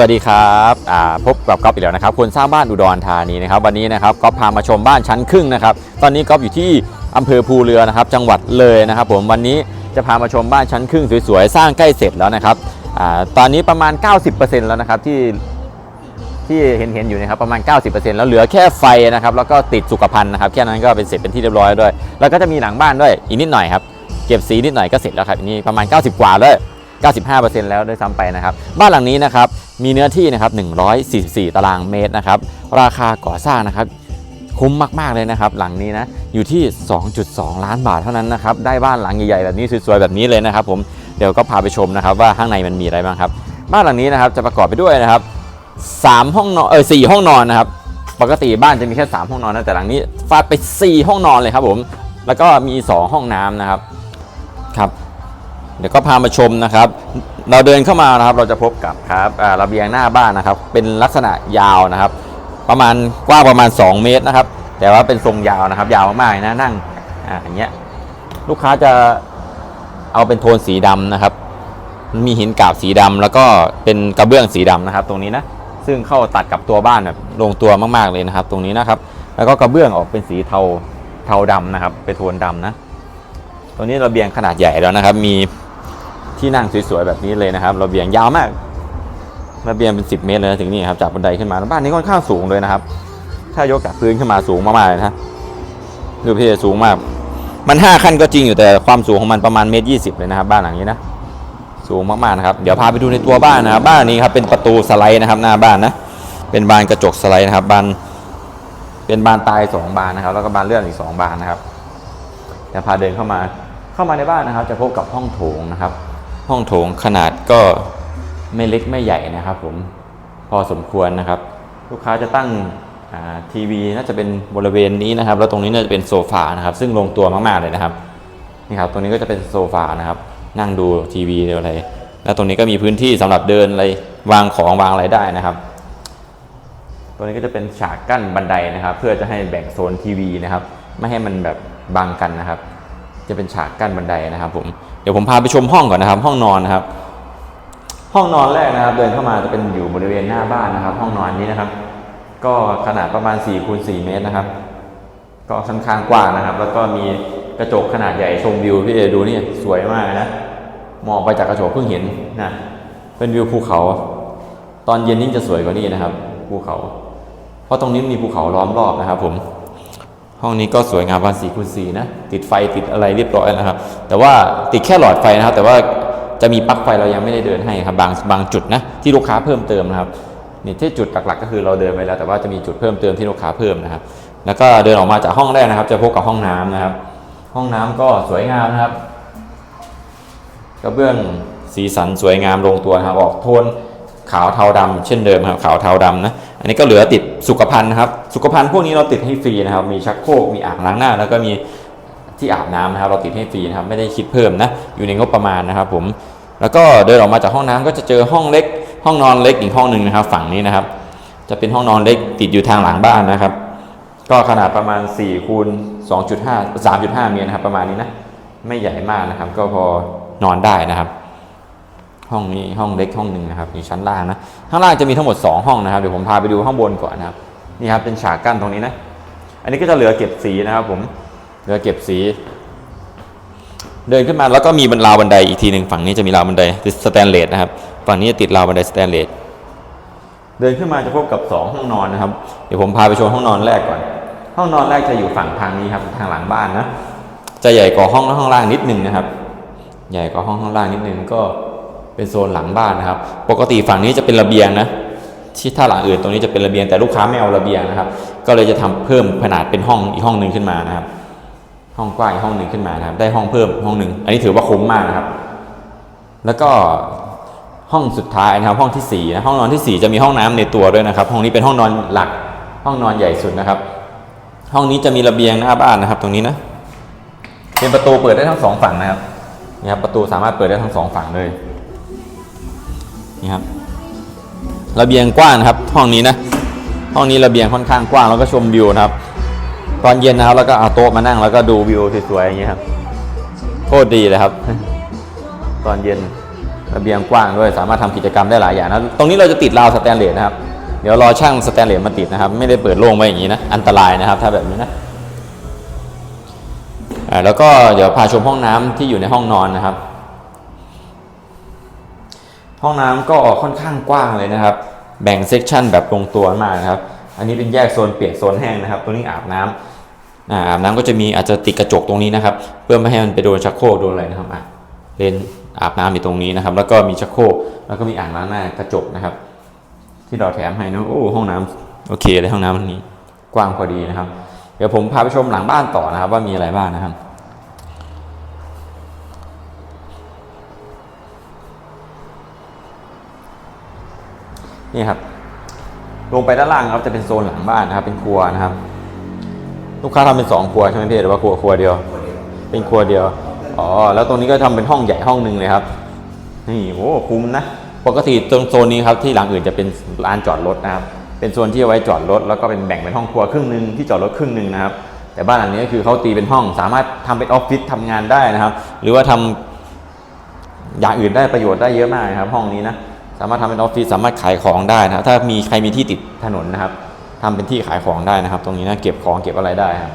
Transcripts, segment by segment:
สวัสดีครับพบกับก๊อฟอีกแล้วนะครับคนสร้างบ้านอุดรธานีนะครับวันนี้นะครับก๊อฟพามาชมบ้านชั้นครึ่งนะครับตอนนี้ก๊อฟอยู่ที่อำเภอภูเรือนะครับจังหวัดเลยนะครับ ผมวันนี้จะพามาชมบ้านชั้นครึ่งสวยๆสร้างใกล้เสร็จแล้วนะครับอตอนนี้ประมาณ 90%แล้วนะครับที่ที่เห็นเห็นๆอยู่นะครับประมาณ 90%แล้วเหลือแค่ไฟนะครับแล้วก็ติดสุขภัณฑ์นะครับแค่นั้นก็เป็นเสร็จเป็นที่เรียบร้อยด้วย แล้วก็จะมีหลังบ้านด้วยอีกนิดหน่อยครับเก็บสีนิดหน่อยก็เสร็จแล้วครับนนี้ประมาณ 90 กว่าเลย 95%แล้วด้วยซ้ำไปนะครับ บ้านหลังนี้นะครับมีเนื้อที่นะครับ144 ตารางเมตรนะครับราคาก่อสร้างนะครับคุ้มมาก ๆ เลยนะครับ หลังนี้นะอยู่ที่ 2.2 ล้านบาทเท่านั้นนะครับได้บ้านหลังใหญ่ๆแบบนี้สวยๆแบบนี้เลยนะครับ ผมเดี๋ยวก็พาไปชมนะครับ ว่าข้างในมันมีอะไรบ้างครับ บ้านหลังนี้นะครับจะประกอบไปด้วยนะครับ3ห้องนอนเออ4ห้องนอนนะครับ ปกติบ้านจะมีแค่ 3 ห้องนอนนะแต่หลังนี้ฟาดไป 4 ห้องนอนเลยครับผมแล้วก็มี 2 ห้องน้ำนะครับครับ เดี๋ยวก็พามาชมนะครับ เราเดินเข้ามานะครับ เราจะพบกับครับอ่าระเบียงหน้าบ้านนะครับ เป็นลักษณะยาวนะครับ ประมาณกว้างประมาณ 2 เมตรนะครับ แต่ว่าเป็นทรงยาวนะครับ ยาวมากๆนะนั่งอ่าอย่างเงี้ยลูกค้าจะเอาเป็นโทนสีดำนะครับ มีหินกาบสีดำแล้วก็เป็นกระเบื้องสีดำนะครับ ตรงนี้นะซึ่งเข้าตัดกับตัวบ้านแบบลงตัวมากๆเลยนะครับ ตรงนี้นะครับ แล้วก็กระเบื้องออกเป็นสีเทาเทาดำนะครับ เป็นโทนดำนะตัวนี้ระเบียงขนาดใหญ่แล้วนะครับ มี ที่นั่งสวยๆแบบนี้เลยนะครับระเบียงยาวมากระเบียงเป็น 10 เมตรเลยนะถึงนี่ครับจากบันไดขึ้นมาบ้านนี้ค่อนข้างสูงเลยนะครับ ถ้ายกจากพื้นขึ้นมาสูงมากๆเลยนะดูพี่สูงมาก มัน 5 ขั้นก็จริงอยู่แต่ความสูงของมันประมาณเมตรยีเลยนะครับ บ้านหลังนี้นะสูงมากๆนะครับเดี๋ยวพาไปดูในตัวบ้านนะครับบ้านนี้ครับเป็นประตูสไลด์นะครับหน้าบ้านนะเป็นบานกระจกสไลด์นะครับบานเป็นบานตายสองบานนะครับ แล้วก็บานเลื่อนอีกสองบานนะครับเดี๋ยวพาเดินเข้ามาเข้ามาในบ้านนะครับ จะพบกับห้องโถงนะครับ ห้องโถงขนาดก็ไม่เล็กไม่ใหญ่นะครับผมพอสมควรนะครับ ลูกค้าจะตั้งทีวีน่าจะเป็นบริเวณนี้นะครับ แล้วตรงนี้น่าจะเป็นโซฟานะครับ ซึ่งลงตัวมากๆเลยนะครับนี่ครับตรงนี้ก็จะเป็นโซฟานะครับ นั่งดูทีวีอะไร แล้วตรงนี้ก็มีพื้นที่สำหรับเดินอะไรวางของวางอะไรได้นะครับตัวนี้ก็จะเป็นฉากกั้นบันไดนะครับ เพื่อจะให้แบ่งโซนทีวีนะครับ ไม่ให้มันแบบบังกันนะครับ จะเป็นฉากกั้นบันไดนะครับ ผม ดี๋ยวผมพาไปชมห้องก่อนนะครับ ห้องนอนนะครับ ห้องนอนแรกนะครับ เดินเข้ามาจะเป็นอยู่บริเวณหน้าบ้านนะครับ ห้องนอนนี้นะครับ ก็ขนาดประมาณ4คูณ4เมตรนะครับ ก็ค่อนข้างกว้างนะครับ แล้วก็มีกระจกขนาดใหญ่ชมวิวพี่เอดูนี่สวยมากนะมองไปจากกระจกเพิ่งเห็นนะเป็นวิวภูเขา ตอนเย็นยิ่งจะสวยกว่านี้นะครับ ภูเขา เพราะตรงนี้มีภูเขาล้อมรอบนะครับ ผม ห้องนี้ก็สวยงามวันสี่คูณสี่นะ ติดไฟติดอะไรเรียบร้อยนะครับ แต่ว่าติดแค่หลอดไฟนะครับ แต่ว่าจะมีปลั๊กไฟเรายังไม่ได้เดินให้ครับบางบางจุดนะที่ลูกค้าเพิ่มเติมนะครับนี่ที่จุดหลักๆ ก็คือเราเดินไปแล้ว แต่ว่าจะมีจุดเพิ่มเติมที่ลูกค้าเพิ่มนะครับ แล้วก็เดินออกมาจากห้องแรกนะครับ จะพบกับห้องน้ำนะครับ ห้องน้ำก็สวยงามนะครับกระเบื้องสีสันสวยงามลงตัวนะครับออกโทนขาวเทาดำเช่นเดิมครับขาวเทาดำนะ อันนี้ก็เหลือติดสุขภัณฑ์นะครับ สุขภัณฑ์พวกนี้เราติดให้ฟรีนะครับ มีชักโครก มีอ่างล้างหน้า แล้วก็มีที่อาบน้ำนะครับ เราติดให้ฟรีนะครับ ไม่ได้คิดเพิ่มนะ อยู่ในงบประมาณนะครับผม แล้วก็เดินออกมาจากห้องน้ำก็จะเจอห้องเล็ก ห้องนอนเล็กอีกห้องหนึ่งนะครับ ฝั่งนี้นะครับ จะเป็นห้องนอนเล็กติดอยู่ทางหลังบ้านนะครับ ก็ขนาดประมาณ4คูณ2.5 3.5 เมตรนะครับ ประมาณนี้นะ ไม่ใหญ่มากนะครับ ก็พอนอนได้นะครับ ห้องนี้ห้องเล็กห้องหนึ่งนะครับอยู่ชั้นล่างนะข้างล่างจะมีทั้งหมด 2 ห้องนะครับเดี๋ยวผมพาไปดูข้างบนก่อนนะครับนี่ครับเป็นฉากกั้นตรงนี้นะ อันนี้ก็จะเหลือเก็บสีนะครับ ผมเหลือเก็บสี เดินขึ้นมาแล้วก็มีบรรราวบันไดอีกทีหนึ่งฝั่งนี้จะมีราวบันไดติดสแตนเลสนะครับฝั่งนี้จะติดราวบันไดสแตนเลสเดินขึ้นมาจะพบกับ 2 ห้องนอนนะครับ เดี๋ยวผมพาไปชมห้องนอนแรกก่อน ห้องนอนแรกจะอยู่ฝั่งทางนี้ครับทางหลังบ้านนะจะใหญ่กว่าห้องห้องล่างนิดนึงนะครับ ใหญ่กว่าห้องข้างล่างนิดนึงก็ เป็นโซนหลังบ้านนะครับ ปกติฝั่งนี้จะเป็นระเบียงนะที่ถ้าหลังอื่นตรงนี้จะเป็นระเบียงแต่ลูกค้าไม่เอาระเบียงนะครับ ก็เลยจะทำเพิ่มขนาดเป็นห้องอีกห้องหนึ่งขึ้นมานะครับ ห้องกว้างอีกห้องหนึ่งขึ้นมานะครับ ได้ห้องเพิ่มห้องหนึ่งอันนี้ถือว่าคุ้มมากนะครับ แล้วก็ห้องสุดท้ายนะครับ ห้องที่สี่นะห้องนอนที่สี่จะมีห้องน้ำในตัวด้วยนะครับ ห้องนี้เป็นห้องนอนหลัก ห้องนอนใหญ่สุดนะครับ ห้องนี้จะมีระเบียงหน้าบ้านนะครับ ตรงนี้นะเป็นประตูเปิดได้ทั้งสองฝั่งนะครับนี่ครับประตูสามารถเปิดได้ทั้งสองฝั่งเลย นี่ครับระเบียงกว้างครับ ห้องนี้นะ ห้องนี้ระเบียงค่อนข้างกว้างแล้วก็ชมวิวนะครับ ตอนเย็นนะครับ แล้วก็เอาโต๊ะมานั่งแล้วก็ดูวิวสวยๆอย่างเงี้ยครับโคตรดีเลยครับ ตอนเย็นระเบียงกว้างด้วยสามารถทำกิจกรรมได้หลายอย่างนะตรงนี้เราจะติดราวสแตนเลสนะครับ เดี๋ยวรอช่างสแตนเลสมาติดนะครับ ไม่ได้เปิดโล่งไว้อย่างนี้นะอันตรายนะครับ ถ้าแบบนี้นะอ่าแล้วก็เดี๋ยวพาชมห้องน้ำที่อยู่ในห้องนอนนะครับ ห้องน้ำก็ค่อนข้างกว้างเลยนะครับ แบ่งเซกชันแบบลงตัวมากนะครับ อันนี้เป็นแยกโซนเปียกโซนแห้งนะครับ ตัวนี้อาบน้ำอาอาบน้ำก็จะมีอาจจะติดกระจกตรงนี้นะครับ เพื่อไม่ให้มันไปโดนชักโครกโดนอะไรนะครับอะเลนอาบน้ำอยู่ตรงนี้นะครับ แล้วก็มีชักโครกแล้วก็มีอ่างล้างหน้ากระจกนะครับ ที่เราแถมให้นะโอ้ห้องน้ำโอเคเลยห้องน้ำองนี้ กว้างพอดีนะครับ เดี๋ยวผมพาไปชมหลังบ้านต่อนะครับ ว่ามีอะไรบ้างนะครับ นี่ครับ ลงไปด้านล่างครับจะเป็นโซนหลังบ้านนะครับ เป็นครัวนะครับ ลูกค้าทำเป็นสองครัวใช่ไหมพี่หรือว่าครัวครัวเดียว เป็นครัวเดียวอ๋อแล้วตรงนี้ก็ทำเป็นห้องใหญ่ห้องหนึ่งเลยครับ นี่โอ้คุ้มนะปกติตรงโซนนี้ครับที่หลังอื่นจะเป็นลานจอดรถนะครับ เป็นโซนที่เอาไว้จอดรถแล้วก็เป็นแบ่งเป็นห้องครัวครึ่งหนึ่งที่จอดรถครึ่งหนึ่งนะครับ แต่บ้านหลังนี้ก็คือเขาตีเป็นห้องสามารถทำเป็นออฟฟิศทำงานได้นะครับ หรือว่าทำอย่างอื่นได้ประโยชน์ได้เยอะมากนะครับ ห้องนี้นะ สามารถทำเป็นออฟฟิศสามารถขายของได้นะครับถ้ามีใครมีที่ติดถนนนะครับทำเป็นที่ขายของได้นะครับ ตรงนี้นะเก็บของเก็บอะไรได้ครับ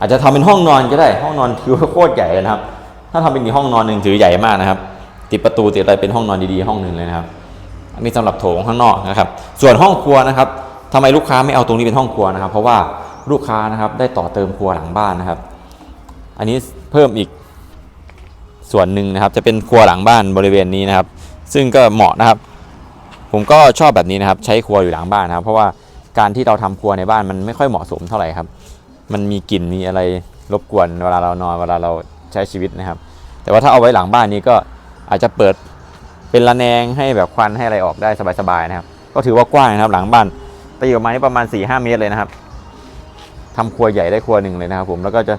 อาจจะทำเป็นห้องนอนก็ได้ ห้องนอนคือโคตรใหญ่เลยนะครับ ถ้าทำเป็นห้องนอนหนึ่งถือใหญ่มากนะครับ ติดประตูติดอะไรเป็นห้องนอนดีๆห้องหนึ่งเลยนะครับอันนี้สำหรับโถงข้างนอกนะครับ ส่วนห้องครัวนะครับทำไมลูกค้าไม่เอาตรงนี้เป็นห้องครัวนะครับ เพราะว่าลูกค้านะครับได้ต่อเติมครัวหลังบ้านนะครับ อันนี้เพิ่มอีกส่วนหนึ่งนะครับ จะเป็นครัวหลังบ้านบริเวณนี้นะครับ ซึ่งก็เหมาะนะครับ ผมก็ชอบแบบนี้นะครับ ใช้ครัวอยู่หลังบ้านนะครับ เพราะว่าการที่เราทำครัวในบ้านมันไม่ค่อยเหมาะสมเท่าไหร่ครับ มันมีกลิ่นมีอะไรรบกวนเวลาเรานอนเวลาเราใช้ชีวิตนะครับ แต่ว่าถ้าเอาไว้หลังบ้านนี้ก็อาจจะเปิดเป็นระแนงให้แบบควันให้อะไรออกได้สบายๆนะครับ ก็ถือว่ากว้างนะครับหลังบ้านตีออกมานี่ประมาณ4ี่ห้าเมตรเลยนะครับทำครัวใหญ่ได้ครัวหนึ่งเลยนะครับ ผมแล้วก็จะ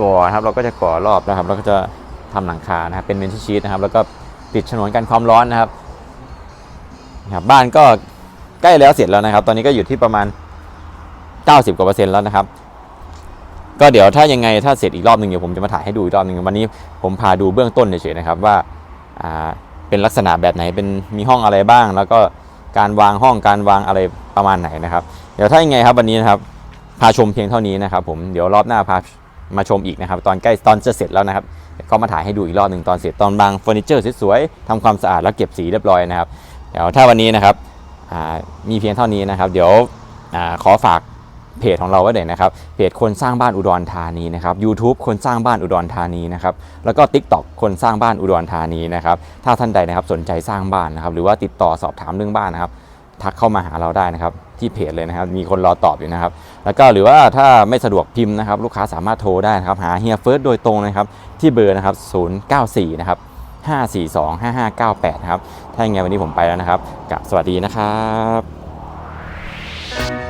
ก่อครับเราก็จะก่อรอบนะครับ แล้วก็จะทำหลังคานะครับเป็นเมนที่ชีตนะครับ แล้วก็ ติดฉนวนกันความร้อนนะครับครับบ้านก็ใกล้แล้วเสร็จแล้วนะครับ ตอนนี้ก็อยู่ที่ประมาณ 90กว่าเปอร์เซ็นต์แล้วนะครับ ก็เดี๋ยวถ้ายังไงถ้าเสร็จอีกรอบหนึ่งเดี๋ยวผมจะมาถ่ายให้ดูอีกรอบหนึ่งวันนี้ผมพาดูเบื้องต้นเฉยๆนะครับว่าอ่าเป็นลักษณะแบบไหนเป็นมีห้องอะไรบ้าง แล้วก็การวางห้องการวางอะไรประมาณไหนนะครับ เดี๋ยวถ้ายังไงครับวันนี้นะครับพาชมเพียงเท่านี้นะครับ ผมเดี๋ยวรอบหน้าพามาชมอีกนะครับ ตอนใกล้ตอนจะเสร็จแล้วนะครับก็มาถ่ายให้ดูอีกรอบหนึ่งตอนเสร็จตอนวางเฟอร์นิเจอร์สวยๆทำความสะอาดแล้วเก็บสีเรียบร้อยนะครับเดี๋ยวถ้าวันนี้นะครับมีเพียงเท่านี้นะครับ เดี๋ยวอขอฝากเพจของเราไว้เลยนะครับเพจคนสร้างบ้านอุดรธานีนะครับ YouTube คนสร้างบ้านอุดรธานีนะครับแล้วก็ TikTok คนสร้างบ้านอุดรธานีนะครับถ้าท่านใดนะครับสนใจสร้างบ้านนะครับหรือว่าติดต่อสอบถามเรื่องบ้านนะครับ ทักเข้ามาหาเราได้นะครับที่เพจเลยนะครับ มีคนรอตอบอยู่นะครับ แล้วก็หรือว่าถ้าไม่สะดวกพิมพ์นะครับ ลูกค้าสามารถโทรได้นะครับ หาเฮียเฟิร์สโดยตรงนะครับ ที่เบอร์นะครับ 094 นะครับ 542 5598 นะครับ ถ้าอย่างไงวันนี้ผมไปแล้วนะครับกับสวัสดีนะครับ